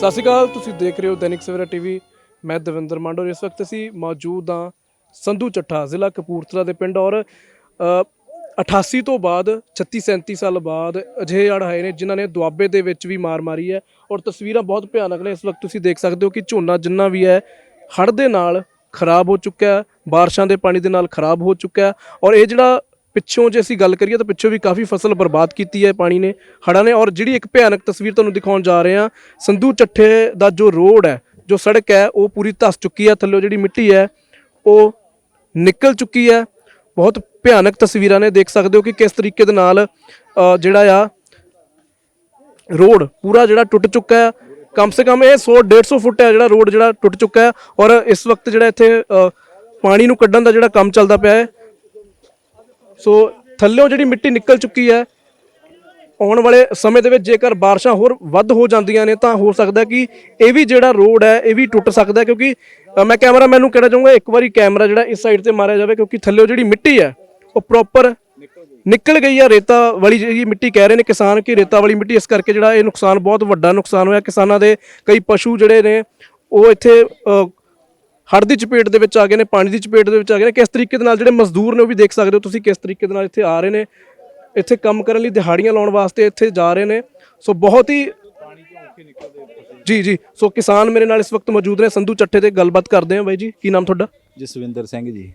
ਸਤਿ ਸ਼੍ਰੀ ਅਕਾਲ ਤੁਸੀਂ ਦੇਖ ਰਹੇ ਹੋ ਦੈਨਿਕ ਸਵੇਰਾ ਟੀਵੀ। ਮੈਂ ਦਵਿੰਦਰ ਮਾਂਡੋ ਇਸ ਵਕਤ ਅਸੀਂ ਮੌਜੂਦ ਹਾਂ ਸੰਧੂ ਚੱਠਾ ਜ਼ਿਲ੍ਹਾ ਕਪੂਰਥਲਾ ਦੇ ਪਿੰਡ ਔਰ ਅ, 88 ਤੋਂ ਬਾਅਦ 36 37 ਸਾਲ ਬਾਅਦ ਅਜਿਹੇ ਹੜ੍ਹ ਆਏ ਨੇ ਜਿਨ੍ਹਾਂ ਨੇ ਦੁਆਬੇ ਦੇ ਵਿੱਚ ਵੀ ਮਾਰ ਮਾਰੀ ਹੈ ਔਰ ਤਸਵੀਰਾਂ ਬਹੁਤ ਭਿਆਨਕ ਨੇ। ਇਸ ਵਕਤ ਤੁਸੀਂ ਦੇਖ ਸਕਦੇ ਹੋ ਕਿ ਝੋਨਾ ਜਿੰਨਾ ਵੀ ਹੈ ਹੜ੍ਹ ਦੇ ਨਾਲ ਖਰਾਬ ਹੋ ਚੁੱਕਾ ਹੈ ਬਾਰਿਸ਼ਾਂ ਦੇ ਪਾਣੀ ਦੇ ਨਾਲ ਖਰਾਬ ਹੋ ਚੁੱਕਾ ਹੈ ਔਰ ਇਹ ਜਿਹੜਾ ਪਿੱਛੋਂ ਜੇ ਅਸੀਂ ਗੱਲ ਕਰੀਏ ਤਾਂ ਪਿੱਛੋਂ ਵੀ ਕਾਫੀ ਫਸਲ ਬਰਬਾਦ ਕੀਤੀ ਹੈ ਪਾਣੀ ਨੇ, ਹੜ੍ਹਾਂ ਨੇ ਔਰ ਜਿਹੜੀ ਇੱਕ ਭਿਆਨਕ ਤਸਵੀਰ ਤੁਹਾਨੂੰ ਦਿਖਾਉਣ ਜਾ ਰਹੇ ਹਾਂ, ਸੰਧੂ ਚੱਠੇ ਦਾ ਜੋ ਰੋਡ ਹੈ, ਜੋ ਸੜਕ ਹੈ, ਉਹ ਪੂਰੀ ਧੱਸ ਚੁੱਕੀ ਹੈ, ਥੱਲੇ ਜਿਹੜੀ ਮਿੱਟੀ ਹੈ, ਉਹ ਨਿਕਲ ਚੁੱਕੀ ਹੈ। ਬਹੁਤ ਭਿਆਨਕ ਤਸਵੀਰਾਂ ਨੇ, ਦੇਖ ਸਕਦੇ ਹੋ ਕਿ ਕਿਸ ਤਰੀਕੇ ਦੇ ਨਾਲ ਜਿਹੜਾ ਆ, ਰੋਡ ਪੂਰਾ ਜਿਹੜਾ ਟੁੱਟ ਚੁੱਕਾ ਹੈ। ਕਮ ਸੇ ਕਮ ਇਹ 100 150 ਫੁੱਟ ਹੈ ਜਿਹੜਾ ਰੋਡ ਜਿਹੜਾ ਟੁੱਟ ਚੁੱਕਾ ਹੈ ਔਰ ਇਸ ਵਕਤ ਜਿਹੜਾ ਇੱਥੇ ਪਾਣੀ ਨੂੰ ਕੱਢਣ ਦਾ ਜਿਹੜਾ ਕੰਮ ਚੱਲਦਾ ਪਿਆ ਹੈ। ਸੋ ਥੱਲਿਓਂ ਜਿਹੜੀ ਮਿੱਟੀ ਨਿਕਲ ਚੁੱਕੀ ਹੈ, ਆਉਣ ਵਾਲੇ ਸਮੇਂ ਦੇ ਵਿੱਚ ਜੇਕਰ ਬਾਰਿਸ਼ਾਂ ਹੋਰ ਵੱਧ ਹੋ ਜਾਂਦੀਆਂ ਨੇ, ਤਾਂ ਹੋ ਸਕਦਾ ਕਿ ਇਹ ਵੀ ਜਿਹੜਾ ਰੋਡ ਹੈ, ਇਹ ਵੀ ਟੁੱਟ ਸਕਦਾ ਕਿਉਂਕਿ ਮੈਂ ਕੈਮਰਾਮੈਨ ਨੂੰ ਕਹਿਣਾ ਚਾਹੂੰਗਾ, ਇੱਕ ਵਾਰੀ ਕੈਮਰਾ ਜਿਹੜਾ ਇਸ ਸਾਈਡ ਤੇ ਮਾਰਿਆ ਜਾਵੇ, ਕਿਉਂਕਿ ਥੱਲਿਓਂ ਜਿਹੜੀ ਮਿੱਟੀ ਹੈ, ਉਹ ਪ੍ਰੋਪਰ ਨਿਕਲ ਗਈ ਆ ਰੇਤਾ ਵਾਲੀ ਜਿਹੜੀ ਮਿੱਟੀ ਕਹਿ ਰਹੇ ਨੇ ਕਿਸਾਨ ਕਿ ਰੇਤਾ ਵਾਲੀ ਮਿੱਟੀ, ਇਸ ਕਰਕੇ ਜਿਹੜਾ ਇਹ ਨੁਕਸਾਨ ਬਹੁਤ ਵੱਡਾ ਨੁਕਸਾਨ ਹੋਇਆ। ਕਿਸਾਨਾਂ ਦੇ ਕਈ ਪਸ਼ੂ ਜਿਹੜੇ ਨੇ, ਉਹ ਇੱਥੇ ਅ, ਹੜ੍ਹ ਦੀ ਚਪੇਟ ਦੇ ਵਿੱਚ ਆ ਗਏ ਨੇ ਪਾਣੀ ਦੀ ਚਪੇਟ ਦੇ ਵਿੱਚ ਆ ਗਏ ਨੇ। ਕਿਸ ਤਰੀਕੇ ਦੇ ਨਾਲ ਜਿਹੜੇ ਮਜ਼ਦੂਰ ਨੇ ਉਹ ਵੀ ਦੇਖ ਸਕਦੇ ਹੋ ਤੁਸੀਂ ਕਿਸ ਤਰੀਕੇ ਦੇ ਨਾਲ ਇੱਥੇ ਆ ਰਹੇ ਨੇ। ਇੱਥੇ ਕੰਮ ਕਰਨ ਲਈ ਦਿਹਾੜੀਆਂ ਲਾਉਣ ਵਾਸਤੇ ਇੱਥੇ ਜਾ ਰਹੇ ਨੇ। ਸੋ ਬਹੁਤ ਹੀ ਜੀ ਜੀ। ਸੋ ਕਿਸਾਨ ਮੇਰੇ ਨਾਲ ਇਸ ਵਕਤ ਮੌਜੂਦ ਨੇ। ਸੰਧੂ ਚੱਠੇ ਤੇ ਗੱਲਬਾਤ ਕਰਦੇ ਹਾਂ ਬਾਈ ਜੀ। ਕੀ ਨਾਮ ਤੁਹਾਡਾ? ਜਸਵਿੰਦਰ ਸਿੰਘ ਜੀ।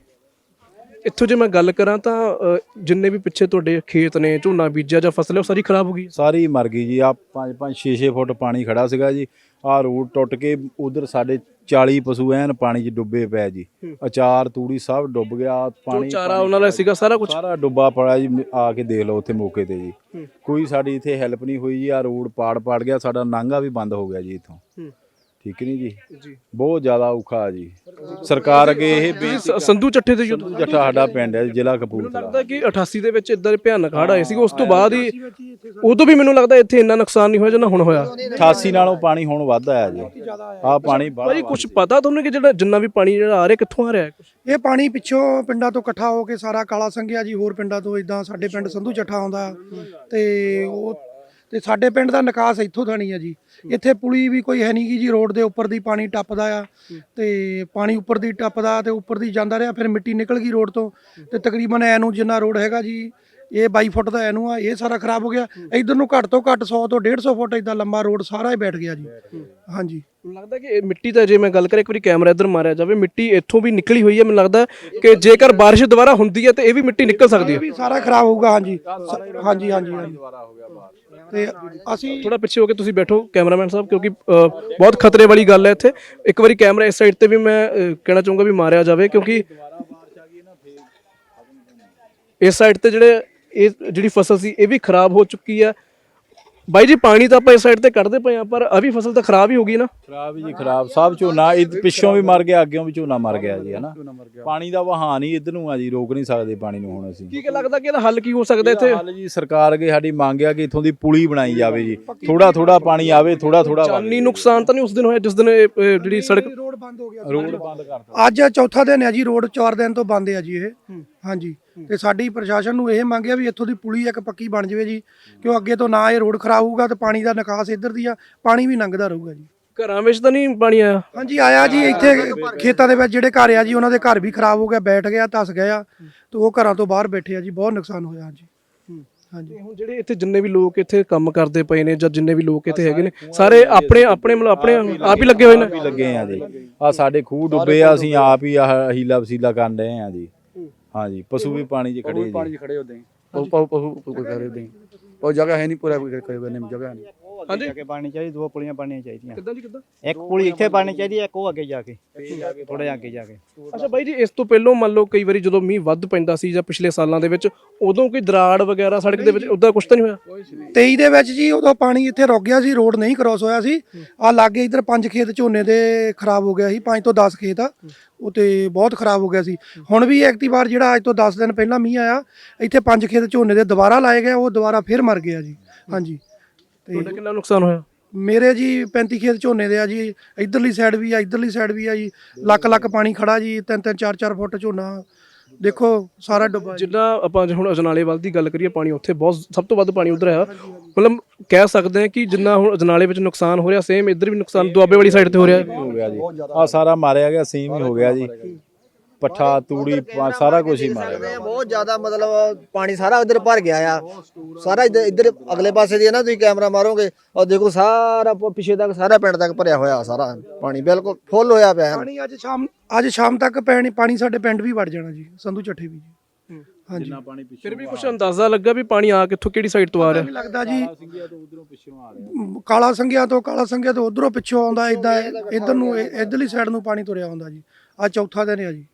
ਇੱਥੋਂ ਜੇ ਮੈਂ ਗੱਲ ਕਰਾਂ ਤਾਂ ਜਿੰਨੇ ਵੀ ਪਿੱਛੇ ਤੁਹਾਡੇ ਖੇਤ ਨੇ ਝੋਨਾ ਬੀਜਿਆ ਜਾਂ ਫਸਲ ਹੈ ਉਹ ਸਾਰੀ ਖਰਾਬ ਹੋ ਗਈ ਸਾਰੀ ਮਰ ਗਈ ਜੀ। ਆ 5 5 6 6 ਫੁੱਟ ਪਾਣੀ ਖੜਾ ਸੀਗਾ ਜੀ। ਆ ਰੋਡ ਟੁੱਟ ਕੇ ਉਧਰ ਸਾਡੇ 40 ਪਸ਼ੂ ਐਨ ਪਾਣੀ 'ਚ ਡੁੱਬੇ ਪਏ ਜੀ। ਅਚਾਰ ਤੂੜੀ ਸਭ ਡੁੱਬ ਗਿਆ ਪਾਣੀ ਚਾਰਾ ਉਹਨਾਂ ਦਾ ਸੀਗਾ ਸਾਰਾ ਕੁਝ ਸਾਰਾ ਡੁੱਬਾ ਪੜਾ ਜੀ ਆ ਕੇ ਦੇਖ ਲਓ ਉੱਥੇ ਮੌਕੇ ਤੇ ਜੀ। ਕੋਈ ਸਾਡੀ ਇੱਥੇ ਹੈਲਪ ਨਹੀਂ ਹੋਈ ਜੀ ਆ ਰੋਡ ਪਾੜ ਪਾੜ ਗਿਆ ਸਾਡਾ ਨਾਂਗਾ ਵੀ ਬੰਦ ਹੋ ਗਿਆ ਜੀ ਇੱਥੋਂ। ਠੀਕ ਨਹੀਂ ਜੀ? ਜੀ। ਬਹੁਤ ਜ਼ਿਆਦਾ ਔਖਾ ਜੀ। ਸਰਕਾਰ ਅੱਗੇ ਇਹ ਬੇਨਤੀ ਸ- ਸੰਧੂ ਚੱਠੇ ਦੇ ਜਦੋਂ ਜੱਟਾ ਸਾਡਾ ਪਿੰਡ ਹੈ ਜ਼ਿਲ੍ਹਾ ਕਪੂਰਥਲਾ। ਲੱਗਦਾ ਕਿ 88 ਦੇ ਵਿੱਚ ਇਦਾਂ ਦੇ ਭਿਆਨਕ ਹੜ੍ਹ ਆਏ ਸੀ ਉਸ ਤੋਂ ਬਾਅਦ ਹੀ ਉਦੋਂ ਵੀ ਮੈਨੂੰ ਲੱਗਦਾ ਇੱਥੇ ਇੰਨਾ ਨੁਕਸਾਨ ਨਹੀਂ ਹੋਇਆ ਜਿੰਨਾ ਹੁਣ ਹੋਇਆ। 88 ਨਾਲੋਂ ਪਾਣੀ ਹੁਣ ਵੱਧ ਆਇਆ ਜੀ। ਆ ਪਾਣੀ ਭਾਜੀ ਬਾਹਰ ਕੁਝ ਪਤਾ ਤੁਹਾਨੂੰ ਕਿ ਜਿਹੜਾ ਜਿੰਨਾ ਵੀ ਪਾਣੀ ਜਿਹੜਾ ਆ ਰਿਹਾ ਕਿੱਥੋਂ ਆ ਰਿਹਾ? ਹੈ? ਇਹ ਪਾਣੀ ਪਿੱਛੋਂ ਪਿੰਡਾਂ ਤੋਂ ਇਕੱਠਾ ਹੋ ਕੇ ਸਾਰਾ ਕਾਲਾ ਸੰਘਿਆ ਜੀ ਹੋਰ ਪਿੰਡਾਂ ਤੋਂ ਇਦਾਂ ਸਾਡੇ ਪਿੰਡ ਸੰਧੂ ਚੱਠਾ ਆਉਂਦਾ ਤੇ ਉਹ ਤੇ ਸਾਡੇ ਪਿੰਡ ਦਾ ਨਿਕਾਸ ਇੱਥੋਂ ਥਾਣੀ ਆ ਜੀ। ਇੱਥੇ ਪੁਲੀ ਵੀ ਕੋਈ ਹੈ ਨਹੀਂ ਗੀ ਜੀ ਰੋਡ ਦੇ ਉੱਪਰ ਦੀ ਪਾਣੀ ਟੱਪਦਾ ਆ ਤੇ ਪਾਣੀ ਉੱਪਰ ਦੀ ਟੱਪਦਾ ਤੇ ਉੱਪਰ ਦੀ ਜਾਂਦਾ ਰਿਹਾ ਫਿਰ ਮਿੱਟੀ ਨਿਕਲ ਗਈ ਰੋਡ ਤੋਂ ਤੇ ਤਕਰੀਬਨ ਐ ਨੂੰ ਜਿੰਨਾ ਰੋਡ ਹੈਗਾ ਜੀ ਇਹ 22 ਫੁੱਟ ਦਾ ਐਨੂੰ ਆ ਇਹ ਸਾਰਾ ਖਰਾਬ ਹੋ ਗਿਆ। ਇਧਰ ਨੂੰ ਘੱਟ ਤੋਂ ਘੱਟ 100 ਤੋਂ 150 ਫੁੱਟ ਇਦਾਂ ਲੰਬਾ ਰੋਡ ਸਾਰਾ ਹੀ ਬੈਠ ਗਿਆ ਜੀ। ਹਾਂਜੀ। ਲੱਗਦਾ ਕਿ ਇਹ ਮਿੱਟੀ ਦਾ ਜੇ ਮੈਂ ਗੱਲ ਕਰਾਂ ਇੱਕ ਵਾਰੀ ਕੈਮਰਾ ਇੱਧਰ ਮਾਰਿਆ ਜਾਵੇ ਮਿੱਟੀ ਇੱਥੋਂ ਵੀ ਨਿਕਲੀ ਹੋਈ ਹੈ ਮੈਨੂੰ ਲੱਗਦਾ ਕਿ ਜੇਕਰ ਬਾਰਿਸ਼ ਦੁਬਾਰਾ ਹੁੰਦੀ ਹੈ ਤੇ ਇਹ ਵੀ ਮਿੱਟੀ ਨਿਕਲ ਸਕਦੀ ਹੈ। ਵੀ ਸਾਰਾ ਖਰਾਬ ਹੋਊਗਾ ਹਾਂਜੀ। ਹਾਂਜੀ ਹਾਂਜੀ ਹਾਂਜੀ। ਤੇ ਅਸੀਂ ਥੋੜਾ ਪਿੱਛੇ ਹੋ ਕੇ ਤੁਸੀਂ ਬੈਠੋ ਕੈਮਰਾਮੈਨ ਸਾਹਿਬ ਕਿਉਂਕਿ ਅ, ਬਹੁਤ ਖਤਰੇ ਵਾਲੀ ਗੱਲ ਹੈ ਇੱਥੇ। ਇੱਕ ਵਾਰੀ ਕੈਮਰਾ ਇਸ ਸਾਈਡ ਤੇ ਵੀ ਮੈਂ ਅ, ਕਹਿਣਾ ਚਾਹੂੰਗਾ ਵੀ ਮਾਰਿਆ ਜਾਵੇ ਕਿਉਂਕਿ ਇਸ ਸਾਈਡ ਤੇ ਜਿਹੜੇ ਇਹ ਜਿਹੜੀ ਫਸਲ ਸੀ ਇਹ ਵੀ ਖਰਾਬ ਹੋ ਚੁੱਕੀ ਹੈ। ਬਾਈ ਜੀ ਪਾਣੀ ਤਾਂ ਆਪਾਂ ਇਸ ਸਾਈਡ ਤੇ ਕੱਢਦੇ ਪਏ ਆ ਪਰ ਆ ਵੀ ਫਸਲ ਤਾਂ ਖਰਾਬ ਹੀ ਹੋ ਗਈ ਨਾ। ਖਰਾਬ ਜੀ ਖਰਾਬ। ਸਭ ਝੋਨਾ ਇਹ ਪਿੱਛੋਂ ਵੀ ਮਰ ਗਿਆ ਅੱਗੇੋਂ ਵੀ ਝੋਨਾ ਮਰ ਗਿਆ ਜੀ ਹਨਾ। ਪਾਣੀ ਦਾ ਵਹਾਨ ਹੀ ਇਧਰ ਨੂੰ ਆ ਜੀ ਰੋਕ ਨਹੀਂ ਸਕਦੇ ਪਾਣੀ ਨੂੰ ਹੁਣ ਅਸੀਂ। ਕੀ ਕਿ ਲੱਗਦਾ ਕਿ ਇਹਦਾ ਹੱਲ ਕੀ ਹੋ ਸਕਦਾ ਇੱਥੇ? ਹਾਲ ਜੀ ਸਰਕਾਰ ਅੱਗੇ ਸਾਡੀ ਮੰਗ ਆ ਕਿ ਇਥੋਂ ਦੀ ਪੁਲੀ ਬਣਾਈ ਜਾਵੇ ਜੀ। ਥੋੜਾ ਥੋੜਾ ਪਾਣੀ ਆਵੇ ਥੋੜਾ ਥੋੜਾ ਜਾਨੀ ਨੁਕਸਾਨ ਤਾਂ ਨਹੀਂ ਉਸ ਦਿਨ ਹੋਇਆ ਜਿਸ ਦਿਨ ਇਹ, ਜਿਹੜੀ ਸੜਕ ਰੋਡ ਬੰਦ ਹੋ ਗਿਆ ਰੋਡ ਬੰਦ ਕਰਤਾ ਅੱਜ ਚੌਥਾ ਦਿਨ ਹੈ ਜੀ ਰੋਡ 4 ਦਿਨ ਤੋਂ ਬੰਦ ਹੈ ਜੀ ਇਹ। ਹਾਂਜੀ। ਤੇ ਸਾਡੀ ਪ੍ਰਸ਼ਾਸਨ ਨੂੰ ਇਹ ਮੰਗਿਆ ਵੀ ਇੱਥੋਂ ਦੀ ਪੁਲੀ ਇੱਕ ਪੱਕੀ ਬਣ ਜਾਵੇ ਜੀ। ਕਿਉਂ ਅੱਗੇ ਤੋਂ ਨਾ ਇਹ ਰੋਡ ਖਰਾਬ ਹੋਊਗਾ ਤੇ ਪਾਣੀ ਦਾ ਨਿਕਾਸ ਇੱਧਰ ਦੀ ਆ ਪਾਣੀ ਵੀ ਲੰਘਦਾ ਰਹੂਗਾ ਜੀ। ਘਰਾਂ ਵਿੱਚ ਤਾਂ ਨਹੀਂ ਪਾਣੀ ਆਇਆ? ਹਾਂਜੀ ਆਇਆ ਜੀ ਇੱਥੇ ਖੇਤਾਂ ਦੇ ਵਿੱਚ ਜਿਹੜੇ ਘਰ ਆ ਜੀ ਉਹਨਾਂ ਦੇ ਘਰ ਵੀ ਖਰਾਬ ਹੋ ਗਿਆ ਬੈਠ ਗਿਆ ਧਸ ਗਿਆ ਤੇ ਉਹ ਘਰਾਂ ਤੋਂ ਬਾਹਰ ਬੈਠੇ ਆ ਜੀ ਬਹੁਤ ਨੁਕਸਾਨ ਹੋਇਆ ਜੀ। ਹਾਂਜੀ। ਤੇ ਹੁਣ ਜਿਹੜੇ ਇੱਥੇ ਜਿੰਨੇ ਵੀ ਲੋਕ ਇੱਥੇ ਕੰਮ ਕਰਦੇ ਪਏ ਨੇ ਜਾਂ ਜਿੰਨੇ ਵੀ ਲੋਕ ਇੱਥੇ ਹੈਗੇ ਨੇ ਸਾਰੇ ਆਪਣੇ ਆਪਣੇ ਮਤਲਬ ਆਪਣੇ ਆਪ ਹੀ ਲੱਗੇ ਹੋਏ ਨੇ? ਲੱਗੇ ਆ ਜੀ। ਆ ਸਾਡੇ ਖੂਹ ਡੁੱਬੇ ਆ ਅਸੀਂ ਆਪ ਹੀ ਆਹ ਹੀਲਾ ਵਸੀਲਾ ਕਰਨ ਰਹੇ ਆ ਜੀ। ਹਾਂਜੀ ਪਸ਼ੂ ਵੀ ਪਾਣੀ 'ਚ ਖੜੇ ਜੀ। ਪਾਣੀ 'ਚ ਖੜੇ ਹੁੰਦੇ ਪਹੁ ਪਹੁ ਪਹੁ ਕੋਈ ਕਰੇ ਦੇ ਉਹ ਜਗ੍ਹਾ ਹੈ ਨਹੀਂ ਪੂਰਾ ਕੋਈ ਕਰੇ ਨਹੀਂ ਜਗ੍ਹਾ ਨਹੀਂ। ਅੱਗੇ ਜਾ ਕੇ ਬਣਨੀ ਚਾਹੀਦੀ ਦੋ ਪੁਲੀਆਂ ਬਣਨੀਆਂ ਚਾਹੀਦੀਆਂ। ਕਿੱਦਾਂ ਜੀ ਕਿੱਦਾਂ? ਇੱਕ ਪੁਲੀ ਇੱਥੇ ਬਣਨੀ ਚਾਹੀਦੀ ਇੱਕ ਉਹ ਅੱਗੇ ਜਾ ਕੇ ਥੋੜੇ ਅੱਗੇ ਜਾ ਕੇ। ਅੱਛਾ ਬਾਈ ਜੀ ਇਸ ਤੋਂ ਪਹਿਲਾਂ ਮੰਨ ਲਓ ਕਈ ਵਾਰੀ ਜਦੋਂ ਮੀਂਹ ਵੱਧ ਪੈਂਦਾ ਸੀ ਜਾਂ ਪਿਛਲੇ ਸਾਲਾਂ ਦੇ ਵਿੱਚ ਉਦੋਂ ਕੋਈ ਦਰਾੜ ਵਗੈਰਾ ਸੜਕ ਦੇ ਵਿੱਚ ਉਦਾਂ ਕੁਝ ਤਾਂ ਨਹੀਂ ਹੋਇਆ? 23 ਦੇ ਵਿੱਚ ਜੀ ਉਦੋਂ ਪਾਣੀ ਇੱਥੇ ਰੁਕ ਗਿਆ ਸੀ ਰੋਡ ਨਹੀਂ ਕ੍ਰਾਸ ਹੋਇਆ ਸੀ। ਆ ਲਾਗੇ ਇਧਰ ਪੰਜ ਖੇਤ ਝੋਨੇ ਦੇ ਖਰਾਬ ਹੋ ਗਿਆ ਸੀ ਪੰਜ ਤੋਂ 10 ਖੇਤ ਉਹ ਤੇ ਬਹੁਤ ਖਰਾਬ ਹੋ ਗਿਆ ਸੀ। ਹੁਣ ਵੀ ਐਕਤੀ ਵਾਰ ਜਿਹੜਾ ਅੱਜ ਤੋਂ 10 ਦਿਨ ਪਹਿਲਾਂ ਮੀਂਹ ਆਇਆ ਇੱਥੇ ਪੰਜ ਖੇਤ ਝੋਨੇ ਦੇ ਦੁਬਾਰਾ ਲਾਏ ਗਏ ਉਹ ਦੁਬਾਰਾ ਫਿਰ ਮਰ ਗਿਆ ਜੀ। ਹਾਂਜੀ। ਤੇ ਤੁਹਾਡਾ ਕਿੰਨਾ ਨੁਕਸਾਨ ਹੋਇਆ? ਮੇਰੇ ਜੀ 35 ਖੇਤ ਝੋਨੇ ਦੇ ਆ ਜੀ ਇਧਰਲੀ ਸਾਈਡ ਵੀ ਆ ਇਧਰਲੀ ਸਾਈਡ ਵੀ ਆ ਜੀ ਲੱਕ ਲੱਕ ਪਾਣੀ ਖੜਾ ਜੀ ਤਿੰਨ ਤਿੰਨ ਚਾਰ ਚਾਰ ਫੁੱਟ ਝੋਨਾ। ਦੇਖੋ ਸਾਰਾ ਡੁੱਬਾ। ਜਿੱਦਾਂ ਆਪਾਂ ਜੇ ਹੁਣ ਅਜਨਾਲੇ ਵੱਲ ਦੀ ਗੱਲ ਕਰੀਏ ਪਾਣੀ ਉੱਥੇ ਬਹੁਤ ਸਭ ਤੋਂ ਵੱਧ ਪਾਣੀ ਉਧਰ ਹੈ। ਮਤਲਬ ਕਹਿ ਸਕਦੇ ਹਾਂ ਕਿ ਜਿੰਨਾ ਹੁਣ ਅਜਨਾਲੇ ਵਿੱਚ ਨੁਕਸਾਨ ਹੋ ਰਿਹਾ ਸੇਮ ਇੱਧਰ ਵੀ ਨੁਕਸਾਨ ਦੁਆਬੇ ਵਾਲੀ ਸਾਈਡ ਤੇ ਹੋ ਰਿਹਾ। ਹੈ ਹੋ ਗਿਆ ਜੀ ਆ ਸਾਰਾ ਮਾਰਿਆ ਗਿਆ ਸੇਮ ਹੀ ਹੋ ਗਿਆ ਜੀ। ਪੱਠਾ ਤੂੜੀ ਪਾ- ਸਾਰਾ ਕੁਝ ਹੀ ਮਾਰਿਆ ਗਿਆ। ਬਹੁਤ ਜ਼ਿਆਦਾ ਮਤਲਬ ਪਾਣੀ ਸਾਰਾ ਉਧਰ ਭਰ ਗਿਆ ਆ। ਸਾਰਾ ਇੱਧਰ ਇੱਧਰ ਅਗਲੇ ਪਾਸੇ ਦੀ ਹੈ ਨਾ ਤੁਸੀਂ ਕੈਮਰਾ ਮਾਰੋਗੇ ਔਰ ਦੇਖੋ ਸਾਰਾ ਪ- ਪਿੱਛੇ ਤੱਕ ਸਾਰਾ ਪਿੰਡ ਤੱਕ ਭਰਿਆ ਹੋਇਆ ਸਾਰਾ ਪਾਣੀ ਬਿਲਕੁਲ ਫੁੱਲ ਹੋਇਆ ਪਿਆ ਹੈ ਪਾਣੀ ਅੱਜ ਸ਼ਾਮ ਅੱਜ ਸ਼ਾਮ ਤੱਕ ਪੈਣੀ ਪਾਣੀ ਸਾਡੇ ਪਿੰਡ ਵੀ ਵੜ ਜਾਣਾ ਜੀ ਸੰਧੂ ਚੱਠੇ ਵੀ ਜੀ। ਹਾਂਜੀ। ਫਿਰ ਵੀ ਕੁਝ ਅੰਦਾਜ਼ਾ ਲੱਗਾ ਵੀ ਪਾਣੀ ਆ ਕਿੱਥੋਂ ਕਿਹੜੀ ਸਾਈਡ ਤੋਂ ਆ ਰਿਹਾ? ਲੱਗਦਾ ਜੀ। ਮ, ਕਾਲਾ ਸੰਘਿਆ ਤੋਂ ਕਾਲਾ ਸੰਘਿਆ ਤੋਂ ਉਧਰੋਂ ਪਿੱਛੋਂ ਆਉਂਦਾ ਇਦਾਂ ਇਧਰ ਨੂੰ ਇੱਧਰਲੀ ਸਾਈਡ ਨੂੰ ਪਾਣੀ ਤੁਰਿਆ ਆਉਂਦਾ ਜੀ। ਆ ਚੌਥਾ ਦਿਨ ਹੈ ਜੀ।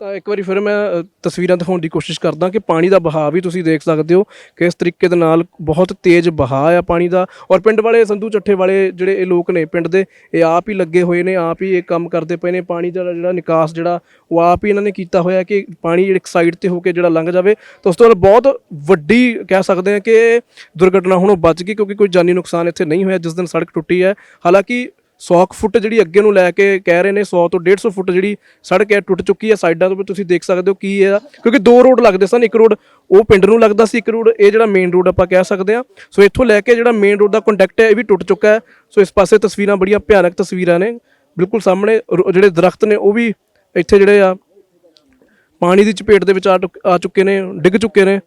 ਤਾਂ ਇੱਕ ਵਾਰੀ ਫਿਰ ਮੈਂ ਅ, ਤਸਵੀਰਾਂ ਦਿਖਾਉਣ ਦੀ ਕੋਸ਼ਿਸ਼ ਕਰਦਾ ਕਿ ਪਾਣੀ ਦਾ ਬਹਾਅ ਵੀ ਤੁਸੀਂ ਦੇਖ ਸਕਦੇ ਹੋ ਕਿਸ ਤਰੀਕੇ ਦੇ ਨਾਲ ਬਹੁਤ ਤੇਜ਼ ਬਹਾਅ ਆ ਪਾਣੀ ਦਾ। ਔਰ ਪਿੰਡ ਵਾਲੇ ਸੰਧੂ ਚੱਠੇ ਵਾਲੇ ਜਿਹੜੇ ਇਹ ਲੋਕ ਨੇ ਪਿੰਡ ਦੇ ਇਹ ਆਪ ਹੀ ਲੱਗੇ ਹੋਏ ਨੇ ਆਪ ਹੀ ਇਹ ਕੰਮ ਕਰਦੇ ਪਏ ਨੇ। ਪਾਣੀ ਦਾ ਜਿਹੜਾ ਨਿਕਾਸ ਜਿਹੜਾ ਉਹ ਆਪ ਹੀ ਇਹਨਾਂ ਨੇ ਕੀਤਾ ਹੋਇਆ ਕਿ ਪਾਣੀ ਇੱਕ ਸਾਈਡ ਤੇ ਹੋ ਕੇ ਜਿਹੜਾ ਲੰਘ ਜਾਵੇ। ਤਾਂ ਉਸ ਤੋਂ ਬਾਅਦ ਬਹੁਤ ਵੱਡੀ ਕਹਿ ਸਕਦੇ ਹਾਂ ਕਿ ਦੁਰਘਟਨਾ ਹੁਣ ਉਹ ਬਚ ਗਈ ਕਿਉਂਕਿ ਕੋਈ ਜਾਨੀ ਨੁਕਸਾਨ ਇੱਥੇ ਨਹੀਂ ਹੋਇਆ ਜਿਸ ਦਿਨ ਸੜਕ ਟੁੱਟੀ ਹੈ। ਹਾਲਾਂਕਿ 100 ਕੁ ਫੁੱਟ ਜਿਹੜੀ ਅੱਗੇ ਨੂੰ ਲੈ ਕੇ ਕਹਿ ਰਹੇ ਨੇ 100 ਤੋਂ 150 ਫੁੱਟ ਜਿਹੜੀ ਸੜਕ ਹੈ, ਟੁੱਟ ਚੁੱਕੀ ਹੈ ਸਾਈਡਾਂ ਤੋਂ। ਵੀ ਤੁਸੀਂ ਦੇਖ ਸਕਦੇ ਹੋ ਕੀ ਹੈ ਕਿਉਂਕਿ ਦੋ ਰੋਡ ਲੱਗਦੇ ਸਨ, ਇੱਕ ਰੋਡ ਉਹ ਪਿੰਡ ਨੂੰ ਲੱਗਦਾ ਸੀ, ਇੱਕ ਰੋਡ ਇਹ ਜਿਹੜਾ ਮੇਨ ਰੋਡ ਆਪਾਂ ਕਹਿ ਸਕਦੇ ਹਾਂ। ਸੋ ਇੱਥੋਂ ਲੈ ਕੇ ਜਿਹੜਾ ਮੇਨ ਰੋਡ ਦਾ ਕੰਟੈਕਟ ਹੈ, ਇਹ ਵੀ ਟੁੱਟ ਚੁੱਕਾ ਹੈ। ਸੋ ਇਸ ਪਾਸੇ ਤਸਵੀਰਾਂ ਬੜੀਆਂ ਭਿਆਨਕ ਤਸਵੀਰਾਂ ਨੇ। ਬਿਲਕੁਲ ਸਾਹਮਣੇ ਰੋ- ਜਿਹੜੇ ਦਰਖਤ ਨੇ, ਉਹ ਵੀ ਇੱਥੇ ਜਿਹੜੇ ਆ, ਪਾਣੀ ਦੀ ਚਪੇਟ ਦੇ ਵਿੱਚ ਆ ਟੁਕ- ਆ ਚੁੱਕੇ ਨੇ, ਡਿੱਗ ਚੁੱਕੇ ਨੇ।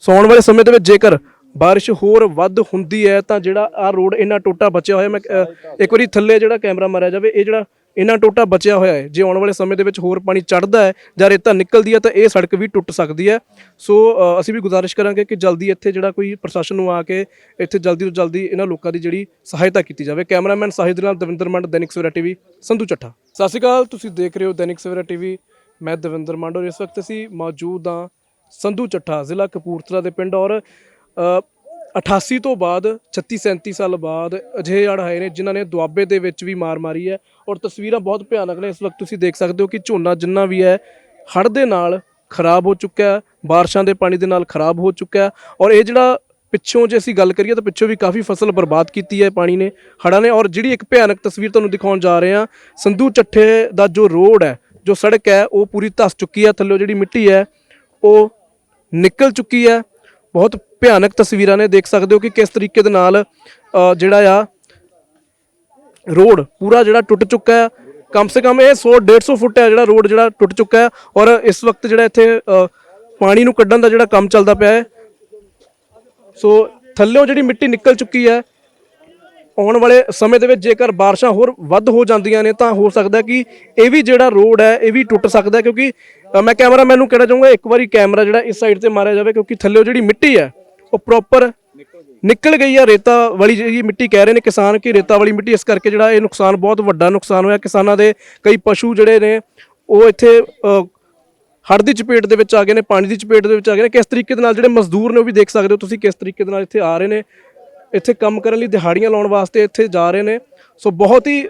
ਸੌਣ ਵਾਲੇ ਸਮੇਂ ਦੇ ਵਿੱਚ ਜੇਕਰ ਬਾਰਿਸ਼ ਹੋਰ ਵੱਧ ਹੁੰਦੀ ਹੈ ਤਾਂ ਜਿਹੜਾ ਆ ਰੋਡ ਇੰਨਾ ਟੋਟਾ ਬਚਿਆ ਹੋਇਆ ਮੈਂ ਅ, ਇੱਕ ਵਾਰੀ ਥੱਲੇ ਜਿਹੜਾ ਕੈਮਰਾ ਮਾਰਿਆ ਜਾਵੇ ਇਹ ਜਿਹੜਾ ਇੰਨਾ ਟੋਟਾ ਬਚਿਆ ਹੋਇਆ ਹੈ ਜੇ ਆਉਣ ਵਾਲੇ ਸਮੇਂ ਦੇ ਵਿੱਚ ਹੋਰ ਪਾਣੀ ਚੜਦਾ ਹੈ ਜਾਂ ਰੇਤਾ ਨਿਕਲਦੀ ਹੈ ਤਾਂ ਇਹ ਸੜਕ ਵੀ ਟੁੱਟ ਸਕਦੀ ਹੈ। ਸੋ ਅ, ਅਸੀਂ ਵੀ ਗੁਜ਼ਾਰਿਸ਼ ਕਰਾਂਗੇ ਕਿ ਜਲਦੀ ਇੱਥੇ ਜਿਹੜਾ ਕੋਈ ਪ੍ਰਸ਼ਾਸਨ ਨੂੰ ਆ ਕੇ ਇੱਥੇ ਜਲਦੀ ਤੋਂ ਜਲਦੀ ਇਹਨਾਂ ਲੋਕਾਂ ਦੀ ਜਿਹੜੀ ਸਹਾਇਤਾ ਕੀਤੀ ਜਾਵੇ। ਕੈਮਰਾਮੈਨ ਸਾਹਿਬ ਦੇ ਨਾਲ ਦਵਿੰਦਰ ਮੰਡ ਦੈਨਿਕ ਸਵੇਰਾ ਟੀਵੀ ਸੰਧੂ ਚੱਠਾ। ਸਤਿ ਸ਼੍ਰੀ ਅਕਾਲ ਤੁਸੀਂ ਦੇਖ ਰਹੇ ਹੋ ਦੈਨਿਕ ਸਵੇਰਾ ਟੀਵੀ। ਮੈਂ ਦਵਿੰਦਰ ਮੰਡ ਔਰ ਇਸ ਵਕਤ ਅਸੀਂ ਮੌਜੂਦ ਹਾਂ ਸੰਧੂ ਚੱਠਾ ਜ਼ਿਲ੍ਹਾ ਕਪੂਰਥਲਾ ਦੇ ਪਿੰਡ ਔਰ 88 ਤੋਂ ਬਾਅਦ 36 37 ਸਾਲ ਬਾਅਦ ਅਜਿਹੇ ਹੜ੍ਹ ਆਏ ਨੇ ਜਿਨ੍ਹਾਂ ਨੇ ਦੁਆਬੇ ਦੇ ਵਿੱਚ ਵੀ ਮਾਰ ਮਾਰੀ ਹੈ ਔਰ ਤਸਵੀਰਾਂ ਬਹੁਤ ਭਿਆਨਕ ਨੇ। ਇਸ ਵਕਤ ਤੁਸੀਂ ਦੇਖ ਸਕਦੇ ਹੋ ਕਿ ਝੋਨਾ ਜਿੰਨਾ ਵੀ ਹੈ, ਹੜ੍ਹ ਦੇ ਨਾਲ ਖਰਾਬ ਹੋ ਚੁੱਕਾ ਹੈ, ਬਾਰਿਸ਼ਾਂ ਦੇ ਪਾਣੀ ਦੇ ਨਾਲ ਖਰਾਬ ਹੋ ਚੁੱਕਾ ਹੈ ਔਰ ਇਹ ਜਿਹੜਾ ਪਿੱਛੋਂ ਜੇ ਅਸੀਂ ਗੱਲ ਕਰੀਏ ਤਾਂ ਪਿੱਛੋਂ ਵੀ ਕਾਫੀ ਫਸਲ ਬਰਬਾਦ ਕੀਤੀ ਹੈ ਪਾਣੀ ਨੇ, ਹੜ੍ਹਾਂ ਨੇ ਔਰ ਜਿਹੜੀ ਇੱਕ ਭਿਆਨਕ ਤਸਵੀਰ ਤੁਹਾਨੂੰ ਦਿਖਾਉਣ ਜਾ ਰਹੇ ਹਾਂ, ਸੰਧੂ ਚੱਠੇ ਦਾ ਜੋ ਰੋਡ ਹੈ, ਜੋ ਸੜਕ ਹੈ, ਉਹ ਪੂਰੀ ਧੱਸ ਚੁੱਕੀ ਹੈ, ਥੱਲੇ ਜਿਹੜੀ ਮਿੱਟੀ ਹੈ, ਉਹ ਨਿਕਲ ਚੁੱਕੀ ਹੈ। ਬਹੁਤ ਭਿਆਨਕ ਤਸਵੀਰਾਂ ਨੇ ਦੇਖ ਸਕਦੇ ਹੋ ਕਿ ਕਿਸ ਤਰੀਕੇ ਦੇ ਨਾਲ ਜਿਹੜਾ ਆ, ਰੋਡ ਪੂਰਾ ਜਿਹੜਾ ਟੁੱਟ ਚੁੱਕਾ ਹੈ। ਕਮ ਸੇ ਕਮ ਇਹ 100 150 ਫੁੱਟ ਹੈ ਜਿਹੜਾ ਰੋਡ ਜਿਹੜਾ ਟੁੱਟ ਚੁੱਕਾ ਹੈ ਔਰ ਇਸ ਵਕਤ ਜਿਹੜਾ ਇੱਥੇ ਪਾਣੀ ਨੂੰ ਕੱਢਣ ਦਾ ਜਿਹੜਾ ਕੰਮ ਚੱਲਦਾ ਪਿਆ ਹੈ। ਸੋ ਥੱਲਿਓਂ ਜਿਹੜੀ ਮਿੱਟੀ ਨਿਕਲ ਚੁੱਕੀ ਹੈ, ਆਉਣ ਵਾਲੇ ਸਮੇਂ ਦੇ ਵਿੱਚ ਜੇਕਰ ਬਾਰਿਸ਼ਾਂ ਹੋਰ ਵੱਧ ਹੋ ਜਾਂਦੀਆਂ ਨੇ ਤਾਂ ਹੋ ਸਕਦਾ ਕਿ ਇਹ ਵੀ ਜਿਹੜਾ ਰੋਡ ਹੈ, ਇਹ ਵੀ ਟੁੱਟ ਸਕਦਾ ਕਿਉਂਕਿ ਮੈਂ ਕੈਮਰਾ ਮੈਨੂੰ ਕਹਿਣਾ ਚਾਹੂੰਗਾ ਇੱਕ ਵਾਰੀ ਕੈਮਰਾ ਜਿਹੜਾ ਇਸ ਸਾਈਡ ਤੇ ਮਾਰਿਆ ਜਾਵੇ ਕਿਉਂਕਿ ਥੱਲਿਓ ਜਿਹੜੀ ਮਿੱਟੀ ਹੈ ਉਹ ਪ੍ਰੋਪਰ ਨਿਕਲ ਗਈ ਆ ਰੇਤਾ ਵਾਲੀ ਜਿਹੜੀ ਮਿੱਟੀ ਕਹਿ ਰਹੇ ਨੇ ਕਿਸਾਨ ਕਿ ਰੇਤਾ ਵਾਲੀ ਮਿੱਟੀ ਇਸ ਕਰਕੇ ਜਿਹੜਾ ਇਹ ਨੁਕਸਾਨ ਬਹੁਤ ਵੱਡਾ ਨੁਕਸਾਨ ਹੋਇਆ। ਕਿਸਾਨਾਂ ਦੇ ਕਈ ਪਸ਼ੂ ਜਿਹੜੇ ਨੇ ਉਹ ਇੱਥੇ ਅ, ਹੜ੍ਹ ਦੀ ਚਪੇਟ ਦੇ ਵਿੱਚ ਆ ਗਏ ਨੇ ਪਾਣੀ ਦੀ ਚਪੇਟ ਦੇ ਵਿੱਚ ਆ ਗਏ ਨੇ। ਕਿਸ ਤਰੀਕੇ ਦੇ ਨਾਲ ਜਿਹੜੇ ਮਜ਼ਦੂਰ ਨੇ ਉਹ ਵੀ ਦੇਖ ਸਕਦੇ ਹੋ ਤੁਸੀਂ ਕਿਸ ਤਰੀਕੇ ਦੇ ਨਾਲ ਇੱਥੇ ਆ ਰਹੇ ਨੇ। ਇੱਥੇ ਕੰਮ ਕਰਨ ਲਈ ਦਿਹਾੜੀਆਂ ਲਾਉਣ ਵਾਸਤੇ ਇੱਥੇ ਜਾ ਰਹੇ ਨੇ। ਸੋ ਬਹੁਤ ਹੀ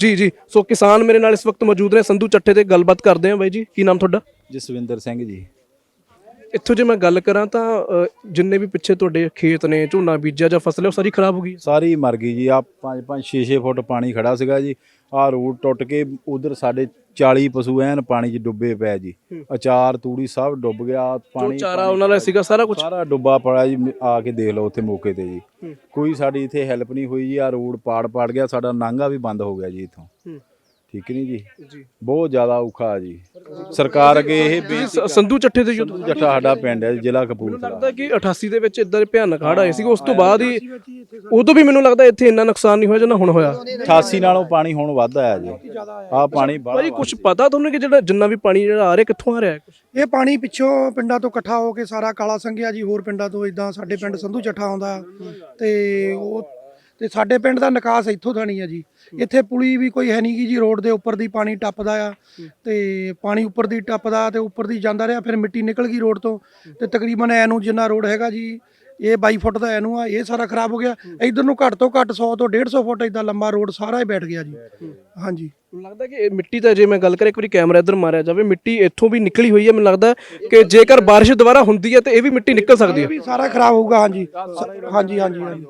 ਜੀ ਜੀ। ਸੋ ਕਿਸਾਨ ਮੇਰੇ ਨਾਲ ਇਸ ਵਕਤ ਮੌਜੂਦ ਨੇ। ਸੰਧੂ ਚੱਠੇ ਤੇ ਗੱਲਬਾਤ ਕਰਦੇ ਹਾਂ ਬਾਈ ਜੀ। ਕੀ ਨਾਮ ਤੁਹਾਡਾ? ਜਸਵਿੰਦਰ ਸਿੰਘ ਜੀ। ਇੱਥੋਂ ਜੇ ਮੈਂ ਗੱਲ ਕਰਾਂ ਤਾਂ ਅ, ਜਿੰਨੇ ਵੀ ਪਿੱਛੇ ਤੁਹਾਡੇ ਖੇਤ ਨੇ ਝੋਨਾ ਬੀਜਿਆ ਜਾਂ ਫਸਲ ਹੈ ਉਹ ਸਾਰੀ ਖਰਾਬ ਹੋ ਗਈ ਹੈ। ਸਾਰੀ ਮਰ ਗਈ ਜੀ। ਆ 5 5 6 6 ਫੁੱਟ ਪਾਣੀ ਖੜਾ ਸੀਗਾ ਜੀ। ਆ ਰੋਡ ਟੁੱਟ ਕੇ ਉਧਰ ਸਾਡੇ 40 ਪਸ਼ੂ ਐਨ ਪਾਣੀ 'ਚ ਡੁੱਬੇ ਪਏ ਜੀ। ਅਚਾਰ ਤੂੜੀ ਸਭ ਡੁੱਬ ਗਿਆ ਪਾਣੀ ਚਾਰਾ ਉਹਨਾਂ ਦਾ ਸੀਗਾ ਸਾਰਾ ਕੁਝ ਸਾਰਾ ਡੁੱਬਾ ਪੜਾ ਜੀ ਆ ਕੇ ਦੇਖ ਲਓ ਉੱਥੇ ਮੌਕੇ ਤੇ ਜੀ। ਕੋਈ ਸਾਡੀ ਇੱਥੇ ਹੈਲਪ ਨਹੀਂ ਹੋਈ ਜੀ ਆ ਰੋਡ ਪਾੜ ਪਾੜ ਗਿਆ ਸਾਡਾ ਨਾਂਗਾ ਵੀ ਬੰਦ ਹੋ ਗਿਆ ਜੀ ਇੱਥੋਂ। ਠੀਕ ਨਹੀਂ ਜੀ? ਜੀ। ਬਹੁਤ ਜ਼ਿਆਦਾ ਔਖਾ ਜੀ। ਸਰਕਾਰ ਅੱਗੇ ਇਹ ਸ- ਸੰਧੂ ਚੱਠੇ ਦੇ ਯੁੱਧ ਜੱਟਾ ਸਾਡਾ ਪਿੰਡ ਹੈ ਜ਼ਿਲ੍ਹਾ ਕਪੂਰਥਲਾ। ਲੱਗਦਾ ਕਿ 88 ਦੇ ਵਿੱਚ ਇਦਾਂ ਦੇ ਭਿਆਨਕ ਹੜ੍ਹ ਆਏ ਸੀਗੇ ਉਸ ਤੋਂ ਬਾਅਦ ਹੀ ਉਦੋਂ ਵੀ ਮੈਨੂੰ ਲੱਗਦਾ ਇੱਥੇ ਇੰਨਾ ਨੁਕਸਾਨ ਨਹੀਂ ਹੋਇਆ ਜਿੰਨਾ ਹੁਣ ਹੋਇਆ? 88 ਨਾਲੋਂ ਪਾਣੀ ਹੁਣ ਵੱਧ ਆਇਆ ਜੀ। ਆ ਪਾਣੀ ਬਾਹਰ ਭਾਜੀ ਕੁਝ ਪਤਾ ਤੁਹਾਨੂੰ ਕਿ ਜਿਹੜਾ ਜਿੰਨਾ ਵੀ ਪਾਣੀ ਜਿਹੜਾ ਆ ਰਿਹਾ ਕਿੱਥੋਂ ਆ ਰਿਹਾ? ਇਹ ਪਾਣੀ ਪਿੱਛੋਂ ਪਿੰਡਾਂ ਤੋਂ ਇਕੱਠਾ ਹੋ ਕੇ ਸਾਰਾ ਕਾਲਾ ਸੰਘਿਆ ਜੀ ਹੋਰ ਪਿੰਡਾਂ ਤੋਂ ਇਦਾਂ ਸਾਡੇ ਪਿੰਡ ਸੰਧੂ ਚੱਠਾ ਆਉਂਦਾ ਤੇ ਉਹ ਤੇ ਸਾਡੇ ਪਿੰਡ ਦਾ ਨਿਕਾਸ ਇੱਥੋਂ ਥਾਣੀ ਆ ਜੀ। ਇੱਥੇ ਪੁਲੀ ਵੀ ਕੋਈ ਹੈ ਨਹੀਂ ਗੀ ਜੀ ਰੋਡ ਦੇ ਉੱਪਰ ਦੀ ਪਾਣੀ ਟੱਪਦਾ ਆ ਤੇ ਪਾਣੀ ਉੱਪਰ ਦੀ ਟੱਪਦਾ ਤੇ ਉੱਪਰ ਦੀ ਜਾਂਦਾ ਰਿਹਾ ਫਿਰ ਮਿੱਟੀ ਨਿਕਲ ਗਈ ਰੋਡ ਤੋਂ ਤੇ ਤਕਰੀਬਨ ਐ ਨੂੰ ਜਿੰਨਾ ਰੋਡ ਹੈਗਾ ਜੀ ਇਹ 22 ਫੁੱਟ ਦਾ ਇਹਨੂੰ ਆ ਇਹ ਸਾਰਾ ਖਰਾਬ ਹੋ ਗਿਆ। ਇਧਰ ਨੂੰ ਘੱਟ ਤੋਂ ਘੱਟ 100 ਤੋਂ 150 ਫੁੱਟ ਇਦਾਂ ਲੰਮਾ ਰੋਡ ਸਾਰਾ ਹੀ ਬੈਠ ਗਿਆ ਜੀ। ਹਾਂਜੀ। ਲੱਗਦਾ ਕਿ ਇਹ ਮਿੱਟੀ ਦਾ ਜੇ ਮੈਂ ਗੱਲ ਕਰਾਂ ਇੱਕ ਵਾਰੀ ਕੈਮਰਾ ਇੱਧਰ ਮਾਰਿਆ ਜਾਵੇ ਮਿੱਟੀ ਇੱਥੋਂ ਵੀ ਨਿਕਲੀ ਹੋਈ ਹੈ ਮੈਨੂੰ ਲੱਗਦਾ ਕਿ ਜੇਕਰ ਬਾਰਿਸ਼ ਦੁਬਾਰਾ ਹੁੰਦੀ ਹੈ ਤੇ ਇਹ ਵੀ ਮਿੱਟੀ ਨਿਕਲ ਸਕਦੀ ਇਹ ਹੈ ਵੀ ਸਾਰਾ ਖਰਾਬ ਹੋਊਗਾ ਹਾਂਜੀ। ਹਾਂਜੀ ਹਾਂਜੀ ਹਾਂਜੀ।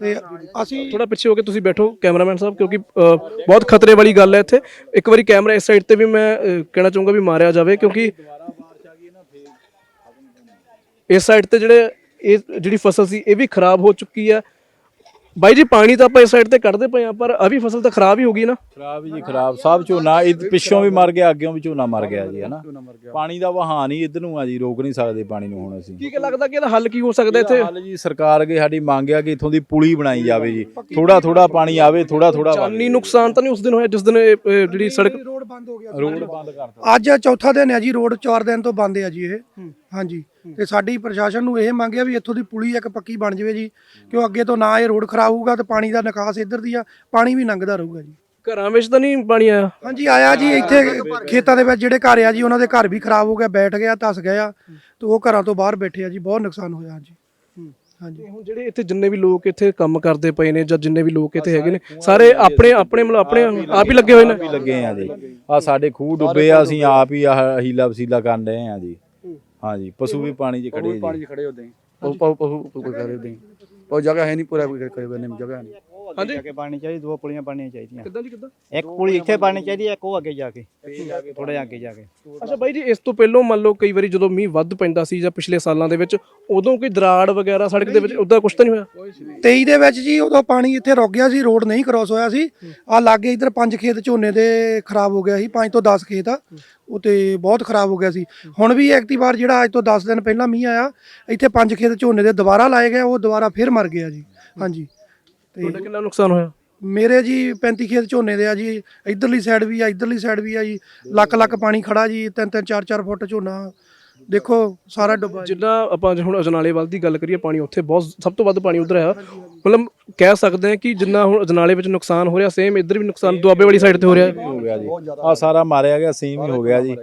ਤੇ ਅਸੀਂ ਥੋੜਾ ਪਿੱਛੇ ਹੋ ਕੇ ਤੁਸੀਂ ਬੈਠੋ ਕੈਮਰਾਮੈਨ ਸਾਹਿਬ ਕਿਉਂਕਿ ਅ, ਬਹੁਤ ਖਤਰੇ ਵਾਲੀ ਗੱਲ ਹੈ ਇੱਥੇ। ਇੱਕ ਵਾਰੀ ਕੈਮਰਾ ਇਸ ਸਾਈਡ ਤੇ ਵੀ ਮੈਂ ਅ, ਕਹਿਣਾ ਚਾਹੂੰਗਾ ਵੀ ਮਾਰਿਆ ਜਾਵੇ ਕਿਉਂਕਿ ਇਸ ਸਾਈਡ ਤੇ ਜਿਹੜੇ ਇਹ ਜਿਹੜੀ ਫਸਲ ਸੀ ਇਹ ਵੀ ਖਰਾਬ ਹੋ ਚੁੱਕੀ ਹੈ। ਬਾਈ ਜੀ ਪਾਣੀ ਤਾਂ ਆਪਾਂ ਇਸ ਸਾਈਡ ਤੇ ਕੱਢਦੇ ਪਏ ਆ ਪਰ ਆ ਵੀ ਫਸਲ ਤਾਂ ਖਰਾਬ ਹੀ ਹੋ ਗਈ ਨਾ। ਖਰਾਬ ਜੀ ਖਰਾਬ। ਸਭ ਝੋਨਾ ਇਹ ਪਿੱਛੋਂ ਵੀ ਮਰ ਗਿਆ ਅੱਗੇੋਂ ਵੀ ਝੋਨਾ ਮਰ ਗਿਆ ਜੀ ਹਨਾ? ਪਾਣੀ ਦਾ ਵਹਾਅ ਨਹੀਂ ਇਧਰ ਨੂੰ ਆ ਜੀ ਰੋਕ ਨਹੀਂ ਸਕਦੇ ਪਾਣੀ ਨੂੰ ਹੁਣ ਅਸੀਂ। ਕੀ ਲੱਗਦਾ ਕਿ ਇਹਦਾ ਹੱਲ ਕੀ ਹੋ ਸਕਦਾ ਇੱਥੇ? ਹਾਲ ਜੀ ਸਰਕਾਰ ਅੱਗੇ ਸਾਡੀ ਮੰਗ ਆ ਕਿ ਇਥੋਂ ਦੀ ਪੁਲੀ ਬਣਾਈ ਜਾਵੇ ਜੀ। ਥੋੜਾ ਥੋੜਾ ਪਾਣੀ ਆਵੇ ਥੋੜਾ ਥੋੜਾ ਜਾਨੀ ਨੁਕਸਾਨ ਤਾਂ ਨਹੀਂ ਉਸ ਦਿਨ ਹੋਇਆ ਜਿਸ ਦਿਨ ਜਿਹੜੀ ਸੜਕ ਰੋਡ ਬੰਦ ਹੋ ਗਿਆ। ਰੋਡ ਬੰਦ ਕਰਤਾ। ਅੱਜ ਚੌਥਾ ਦਿਨ ਹੈ ਜੀ ਰੋਡ 4 ਦਿਨ ਤੋਂ ਬੰਦ ਹੈ ਜੀ ਇਹ। ਹਾਂਜੀ। ਤੇ ਸਾਡੀ ਪ੍ਰਸ਼ਾਸਨ ਨੂੰ ਇਹ ਮੰਗਿਆ ਵੀ ਇੱਥੋਂ ਦੀ ਪੁਲੀ ਇੱਕ ਪੱਕੀ ਬਣ ਜਾਵੇ ਜੀ ਕਿਉਂ ਅੱਗੇ ਤੋਂ ਨਾ ਇਹ ਰੋਡ ਖਰਾਬ ਹੋਊਗਾ ਤੇ ਪਾਣੀ ਦਾ ਨਿਕਾਸ ਇੱਧਰ ਦੀ ਆ ਪਾਣੀ ਵੀ ਲੰਘਦਾ ਰਹੂਗਾ ਜੀ। ਘਰਾਂ ਵਿੱਚ ਤਾਂ ਨਹੀਂ ਪਾਣੀ ਆਇਆ? ਹਾਂਜੀ ਆਇਆ ਜੀ ਇੱਥੇ ਖੇਤਾਂ ਦੇ ਵਿੱਚ ਜਿਹੜੇ ਘਰ ਆ ਜੀ ਉਹਨਾਂ ਦੇ ਘਰ ਵੀ ਖਰਾਬ ਹੋ ਗਿਆ ਬੈਠ ਗਿਆ ਧਸ ਗਿਆ ਤੇ ਉਹ ਘਰਾਂ ਤੋਂ ਬਾਹਰ ਬੈਠੇ ਆ ਜੀ ਬਹੁਤ ਨੁਕਸਾਨ ਹੋਇਆ ਹਾਂਜੀ। ਹਾਂਜੀ ਹੁਣ ਜਿਹੜੇ ਇੱਥੇ ਜਿੰਨੇ ਵੀ ਲੋਕ ਇੱਥੇ ਕੰਮ ਕਰਦੇ ਪਏ ਨੇ ਜਾਂ ਜਿੰਨੇ ਵੀ ਲੋਕ ਇੱਥੇ ਹੈਗੇ ਨੇ ਸਾਰੇ ਆਪਣੇ ਆਪਣੇ ਮਤਲਬ ਆਪਣੇ ਆਪ ਹੀ ਲੱਗੇ ਹੋਏ ਨੇ? ਲੱਗੇ ਆ ਜੀ। ਆ ਸਾਡੇ ਖੂਹ ਡੁੱਬੇ ਆ ਅਸੀਂ ਆਪ ਹੀ ਆਹ ਹੀਲਾ ਵਸੀਲਾ ਕਰਨ ਰਹੇ ਆ ਜੀ। ਹਾਂਜੀ ਪਸ਼ੂ ਵੀ ਪਾਣੀ 'ਚ ਖੜੇ ਜੀ। ਪਾਣੀ 'ਚ ਖੜੇ ਹੁੰਦੇ। ਉਹ ਪਹੂ ਪਹੂ ਕੋਈ ਕਰੇ ਦੇ ਉਹ ਜਗ੍ਹਾ ਹੈ ਨਹੀਂ ਪੂਰਾ ਕੋਈ ਕਰੇ ਬੰਨੇ ਜਗ੍ਹਾ ਨਹੀਂ। ਉਹ ਅੱਗੇ ਜਾ ਕੇ ਪਾਣੀ ਚਾਹੀਦੀ ਦੋ ਪੁਲੀਆਂ ਬਣਨੀਆਂ ਚਾਹੀਦੀਆਂ। ਕਿੱਦਾਂ ਜੀ ਕਿੱਦਾਂ? ਇੱਕ ਪੁਲੀ ਇੱਥੇ ਬਣਨੀ ਚਾਹੀਦੀ ਹੈ ਇੱਕ ਉਹ ਅੱਗੇ ਜਾ ਕੇ। ਥੋੜਾ ਜਿਹਾ ਅੱਗੇ ਜਾ ਕੇ। ਅੱਛਾ ਬਾਈ ਜੀ ਇਸ ਤੋਂ ਪਹਿਲਾਂ ਮੰਨ ਲਓ ਕਈ ਵਾਰੀ ਜਦੋਂ ਮੀਂਹ ਵੱਧ ਪੈਂਦਾ ਸੀ ਜਾਂ ਪਿਛਲੇ ਸਾਲਾਂ ਦੇ ਵਿੱਚ ਉਦੋਂ ਕੋਈ ਦਰਾੜ ਵਗੈਰਾ ਸੜਕ ਦੇ ਵਿੱਚ ਉਦਾਂ ਕੁਝ ਤਾਂ ਨਹੀਂ ਹੋਇਆ? 23 ਦੇ ਵਿੱਚ ਜੀ ਉਦੋਂ ਪਾਣੀ ਇੱਥੇ ਰੁਕ ਗਿਆ ਸੀ ਰੋਡ ਨਹੀਂ ਕ੍ਰਾਸ ਹੋਇਆ ਸੀ। ਆ ਲਾਗੇ ਇਧਰ ਪੰਜ ਖੇਤ ਝੋਨੇ ਦੇ ਖਰਾਬ ਹੋ ਗਿਆ ਸੀ ਪੰਜ ਤੋਂ 10 ਖੇਤ ਆ। ਉਹ ਤੇ ਬਹੁਤ ਖਰਾਬ ਹੋ ਗਿਆ ਸੀ। ਹੁਣ ਵੀ ਐਕਟੀ ਵਾਰ ਜਿਹੜਾ ਅੱਜ ਤੋਂ 10 ਦਿਨ ਪਹਿਲਾਂ ਮੀਂਹ ਆਇਆ ਇੱਥੇ ਪੰਜ ਖੇਤ ਝੋਨੇ ਦੇ ਦੁਬਾਰਾ ਲਾਏ ਗਏ ਉਹ ਦੁਬਾਰਾ ਫਿਰ ਮਰ ਗਿਆ ਜੀ। ਹਾਂਜੀ। ਤੁਹਾਡਾ ਕਿੰਨਾ ਨੁਕਸਾਨ ਹੋਇਆ? ਮੇਰੇ ਜੀ 35 ਖੇਤ ਝੋਨੇ ਦੇ ਆ ਜੀ ਇਧਰਲੀ ਸਾਈਡ ਵੀ ਆ ਇਧਰਲੀ ਸਾਈਡ ਵੀ ਆ ਜੀ ਲੱਖ ਲੱਖ ਪਾਣੀ ਖੜਾ ਜੀ ਤਿੰਨ ਤਿੰਨ ਚਾਰ ਚਾਰ ਫੁੱਟ ਝੋਨਾ। ਦੇਖੋ ਸਾਰਾ ਡੁੱਬਾ ਜੀ। ਜਿੰਨਾ ਆਪਾਂ ਜੇ ਹੁਣ ਅਜਨਾਲੇ ਵੱਲ ਦੀ ਗੱਲ ਕਰੀਏ ਪਾਣੀ ਉੱਥੇ ਬਹੁਤ ਸਭ ਤੋਂ ਵੱਧ ਪਾਣੀ ਉਧਰ ਆਇਆ ਮਤਲਬ ਕਹਿ ਸਕਦੇ ਹਾਂ ਕਿ ਜਿੰਨਾ ਹੁਣ ਅਜਨਾਲੇ ਵਿੱਚ ਨੁਕਸਾਨ ਹੋ ਰਿਹਾ ਸੇਮ ਇੱਧਰ ਵੀ ਨੁਕਸਾਨ ਦੁਆਬੇ ਵਾਲੀ ਸਾਈਡ ਤੇ ਹੋ ਰਿਹਾ। ਹੈ। ਹੋ ਗਿਆ ਜੀ ਆ ਸਾਰਾ ਮਾਰਿਆ ਗਿਆ ਸੇਮ ਹੀ ਹੋ ਗਿਆ ਜੀ।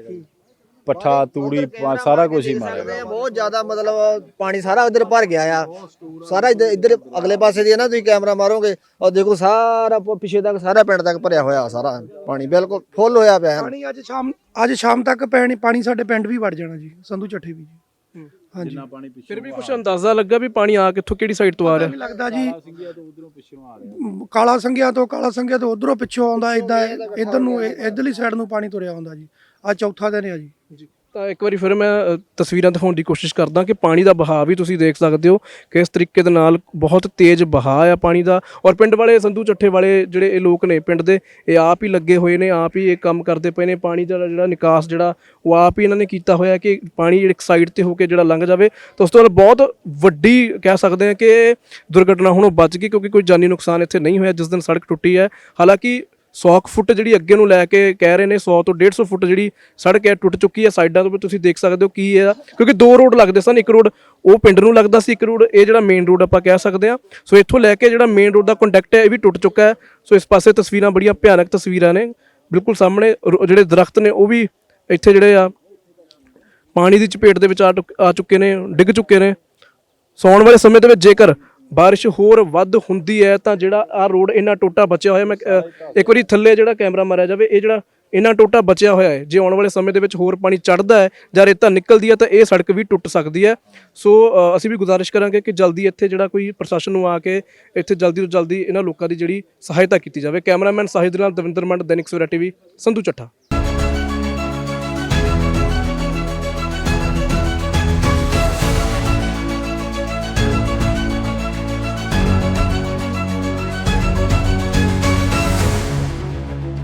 ਪੱਠਾ ਤੂੜੀ ਪਾ- ਸਾਰਾ ਕੁਝ ਹੀ ਮਾਰਿਆ ਬਹੁਤ ਜ਼ਿਆਦਾ ਮਤਲਬ ਪਾਣੀ ਸਾਰਾ ਉਧਰ ਭਰ ਗਿਆ ਆ। ਸਾਰਾ ਇੱਧਰ ਇੱਧਰ ਅਗਲੇ ਪਾਸੇ ਦੀ ਹੈ ਨਾ ਤੁਸੀਂ ਕੈਮਰਾ ਮਾਰੋਗੇ ਔਰ ਦੇਖੋ ਸਾਰਾ ਪ- ਪਿੱਛੇ ਤੱਕ ਸਾਰਾ ਪਿੰਡ ਤੱਕ ਭਰਿਆ ਹੋਇਆ ਸਾਰਾ ਪਾਣੀ ਬਿਲਕੁਲ ਫੁੱਲ ਹੋਇਆ ਪਿਆ ਹੈ ਪਾਣੀ ਅੱਜ ਸ਼ਾਮ ਅੱਜ ਸ਼ਾਮ ਤੱਕ ਪੈਣੀ ਪਾਣੀ ਸਾਡੇ ਪਿੰਡ ਵੀ ਵੜ ਜਾਣਾ ਜੀ ਸੰਧੂ ਚੱਠੇ ਵੀ ਜੀ। ਹਾਂਜੀ। ਫਿਰ ਵੀ ਕੁਝ ਅੰਦਾਜ਼ਾ ਲੱਗਾ ਵੀ ਪਾਣੀ ਆ ਕਿੱਥੋਂ ਕਿਹੜੀ ਸਾਈਡ ਤੋਂ ਆ ਰਿਹਾ? ਵੀ ਲੱਗਦਾ ਜੀ। ਮ, ਕਾਲਾ ਸੰਘਿਆ ਤੋਂ ਕਾਲਾ ਸੰਘਿਆ ਤੋਂ ਉਧਰੋਂ ਪਿੱਛੋਂ ਆਉਂਦਾ ਇਦਾਂ ਇਧਰ ਨੂੰ ਇੱਧਰਲੀ ਸਾਈਡ ਨੂੰ ਪਾਣੀ ਤੁਰਿਆ ਆਉਂਦਾ ਜੀ। ਆ ਚੌਥਾ ਦਿਨ ਹੈ ਜੀ। ਤਾਂ ਇੱਕ ਵਾਰੀ ਫਿਰ ਮੈਂ ਅ, ਤਸਵੀਰਾਂ ਦਿਖਾਉਣ ਦੀ ਕੋਸ਼ਿਸ਼ ਕਰਦਾ ਕਿ ਪਾਣੀ ਦਾ ਬਹਾਅ ਵੀ ਤੁਸੀਂ ਦੇਖ ਸਕਦੇ ਹੋ ਕਿ ਇਸ ਤਰੀਕੇ ਦੇ ਨਾਲ ਬਹੁਤ ਤੇਜ਼ ਬਹਾਅ ਆ ਪਾਣੀ ਦਾ। ਔਰ ਪਿੰਡ ਵਾਲੇ ਸੰਧੂ ਚੱਠੇ ਵਾਲੇ ਜਿਹੜੇ ਇਹ ਲੋਕ ਨੇ ਪਿੰਡ ਦੇ ਇਹ ਆਪ ਹੀ ਲੱਗੇ ਹੋਏ ਨੇ ਆਪ ਹੀ ਇਹ ਕੰਮ ਕਰਦੇ ਪਏ ਨੇ। ਪਾਣੀ ਦਾ ਜਿਹੜਾ ਨਿਕਾਸ ਜਿਹੜਾ ਉਹ ਆਪ ਹੀ ਇਹਨਾਂ ਨੇ ਕੀਤਾ ਹੋਇਆ ਕਿ ਪਾਣੀ ਇੱਕ ਸਾਈਡ ਤੇ ਹੋ ਕੇ ਜਿਹੜਾ ਲੰਘ ਜਾਵੇ। ਤਾਂ ਉਸ ਤੋਂ ਬਾਅਦ ਬਹੁਤ ਵੱਡੀ ਕਹਿ ਸਕਦੇ ਹਾਂ ਕਿ ਦੁਰਘਟਨਾ ਹੁਣ ਉਹ ਬਚ ਗਈ ਕਿਉਂਕਿ ਕੋਈ ਜਾਨੀ ਨੁਕਸਾਨ ਇੱਥੇ ਨਹੀਂ ਹੋਇਆ ਜਿਸ ਦਿਨ ਸੜਕ ਟੁੱਟੀ ਹੈ। ਹਾਲਾਂਕਿ 100 ਕੁ ਫੁੱਟ ਜਿਹੜੀ ਅੱਗੇ ਨੂੰ ਲੈ ਕੇ ਕਹਿ ਰਹੇ ਨੇ 100 ਤੋਂ 150 ਫੁੱਟ ਜਿਹੜੀ ਸੜਕ ਹੈ ਟੁੱਟ ਚੁੱਕੀ ਹੈ। ਸਾਈਡਾਂ ਤੋਂ ਵੀ ਤੁਸੀਂ ਦੇਖ ਸਕਦੇ ਹੋ ਕੀ ਹੈ ਕਿਉਂਕਿ ਦੋ ਰੋਡ ਲੱਗਦੇ ਸਨ, ਇੱਕ ਰੋਡ ਉਹ ਪਿੰਡ ਨੂੰ ਲੱਗਦਾ ਸੀ, ਇੱਕ ਰੋਡ ਇਹ ਜਿਹੜਾ ਮੇਨ ਰੋਡ ਆਪਾਂ ਕਹਿ ਸਕਦੇ ਹਾਂ। ਸੋ ਇੱਥੋਂ ਲੈ ਕੇ ਜਿਹੜਾ ਮੇਨ ਰੋਡ ਦਾ ਕੰਟੈਕਟ ਹੈ, ਇਹ ਵੀ ਟੁੱਟ ਚੁੱਕਾ ਹੈ। ਸੋ ਇਸ ਪਾਸੇ ਤਸਵੀਰਾਂ ਬੜੀਆਂ ਭਿਆਨਕ ਤਸਵੀਰਾਂ ਨੇ। ਬਿਲਕੁਲ ਸਾਹਮਣੇ ਰੋ- ਜਿਹੜੇ ਦਰਖਤ ਨੇ, ਉਹ ਵੀ ਇੱਥੇ ਜਿਹੜੇ ਆ, ਪਾਣੀ ਦੀ ਚਪੇਟ ਦੇ ਵਿੱਚ ਆ ਟੁਕ- ਆ ਚੁੱਕੇ ਨੇ, ਡਿੱਗ ਚੁੱਕੇ ਨੇ। ਸੌਣ ਵਾਲੇ ਸਮੇਂ ਦੇ ਵਿੱਚ ਜੇਕਰ ਬਾਰਿਸ਼ ਹੋਰ ਵੱਧ ਹੁੰਦੀ ਹੈ ਤਾਂ ਜਿਹੜਾ ਆ ਰੋਡ ਇੰਨਾ ਟੋਟਾ ਬਚਿਆ ਹੋਇਆ ਮੈਂ ਅ, ਇੱਕ ਵਾਰੀ ਥੱਲੇ ਜਿਹੜਾ ਕੈਮਰਾ ਮਾਰਿਆ ਜਾਵੇ ਇਹ ਜਿਹੜਾ ਇੰਨਾ ਟੋਟਾ ਬਚਿਆ ਹੋਇਆ ਹੈ ਜੇ ਆਉਣ ਵਾਲੇ ਸਮੇਂ ਦੇ ਵਿੱਚ ਹੋਰ ਪਾਣੀ ਚੜਦਾ ਹੈ ਜਾਂ ਰੇਤਾ ਨਿਕਲਦੀ ਹੈ ਤਾਂ ਇਹ ਸੜਕ ਵੀ ਟੁੱਟ ਸਕਦੀ ਹੈ। ਸੋ ਅ, ਅਸੀਂ ਵੀ ਗੁਜ਼ਾਰਿਸ਼ ਕਰਾਂਗੇ ਕਿ ਜਲਦੀ ਇੱਥੇ ਜਿਹੜਾ ਕੋਈ ਪ੍ਰਸ਼ਾਸਨ ਨੂੰ ਆ ਕੇ ਇੱਥੇ ਜਲਦੀ ਤੋਂ ਜਲਦੀ ਇਹਨਾਂ ਲੋਕਾਂ ਦੀ ਜਿਹੜੀ ਸਹਾਇਤਾ ਕੀਤੀ ਜਾਵੇ। ਕੈਮਰਾਮੈਨ ਸਾਹਿਦ ਨਾਲ ਦਵਿੰਦਰ ਮੰਡ ਦੈਨਿਕ ਸਵੇਰਾ ਟੀਵੀ ਸੰਧੂ ਚੱਠਾ।